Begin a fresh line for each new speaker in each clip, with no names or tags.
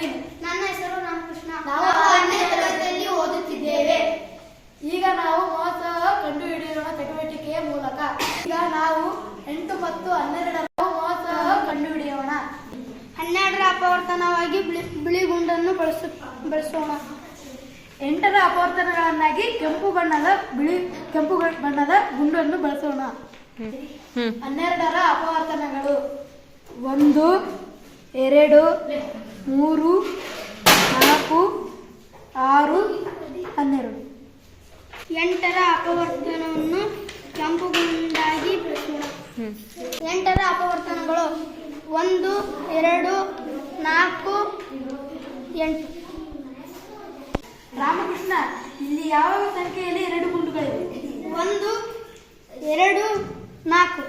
ಪ್ರವೀಣ್
ನನ್ನ ಹೆಸರು ರಾಮಕೃಷ್ಣ. ನಾವು ಆರನೇ ತರಗತಿಯಲ್ಲಿ ಓದುತ್ತಿದ್ದೇವೆ.
ಈಗ ನಾವು ಮೋಸ ಕಂಡು ಹಿಡಿಯುವ ಚಟುವಟಿಕೆಯ ಮೂಲಕ. ಈಗ ನಾವು ಎಂಟು ಮತ್ತು ಹನ್ನೆರಡರ ಮೋಸ ಕಂಡು ಹಿಡಿಯೋಣ
ಹನ್ನೆರಡರ ಅಪವರ್ತನವಾಗಿ ಬಿಳಿ ಬಿಳಿ ಗುಂಡನ್ನು ಬಳಸ ಬಳಸೋಣ.
ಎಂಟರ ಅಪವರ್ತನಗಳನ್ನಾಗಿ ಕೆಂಪು ಬಣ್ಣದ ಬಿಳಿ ಕೆಂಪು ಬಣ್ಣದ ಗುಂಡನ್ನು ಬಳಸೋಣ. ಹನ್ನೆರಡರ ಅಪವರ್ತನಗಳು. ಒಂದು ಎರಡು ಮೂರು ನಾಲ್ಕು ಆರು ಹನ್ನೆರಡು.
ಎಂಟರ ಅಪವರ್ತನವನ್ನು ಕೆಂಪು ಗುಂಡಾಗಿ ಬಳಸೋಣ
ಹ್ಮ್.
ಎಂಟರ ಅಪವರ್ತನಗಳು ಒಂದು ಎರಡು ನಾಲ್ಕು ಎಂಟು.
ರಾಮಕೃಷ್ಣ ಇಲ್ಲಿ ಯಾವ ಸಂಖ್ಯೆಯಲ್ಲಿ ಎರಡು ಗುಂಡುಗಳಿವೆ?
ಒಂದು ಎರಡು ನಾಲ್ಕು.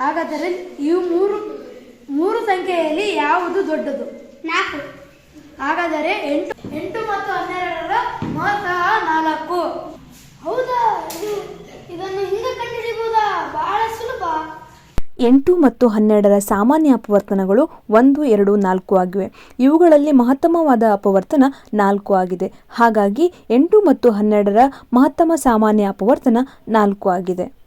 ಹಾಗಾದರೆ ಇವು ಮೂರು ಮೂರು ಸಂಖ್ಯೆಯಲ್ಲಿ ಯಾವುದು ದೊಡ್ಡದು?
ನಾಲ್ಕು.
ಹಾಗಾದರೆ ಎಂಟು ಎಂಟು ಮತ್ತು ಹನ್ನೆರಡರ ಮೊತ್ತ ನಾಲ್ಕು.
ಹೌದಾ? ಇದು ಇದನ್ನು ಹಿಂದೆ ಕಂಡುಹಿಡಿಯಬಹುದಾ ಬಹಳ ಸುಲಭ.
ಎಂಟು ಮತ್ತು ಹನ್ನೆರಡರ ಸಾಮಾನ್ಯ ಅಪವರ್ತನಗಳು ಒಂದು ಎರಡು ನಾಲ್ಕು ಆಗಿವೆ. ಇವುಗಳಲ್ಲಿ ಮಹತ್ತಮವಾದ ಅಪವರ್ತನ ನಾಲ್ಕು ಆಗಿದೆ. ಹಾಗಾಗಿ ಎಂಟು ಮತ್ತು ಹನ್ನೆರಡರ ಮಹತ್ತಮ ಸಾಮಾನ್ಯ ಅಪವರ್ತನ ನಾಲ್ಕು ಆಗಿದೆ.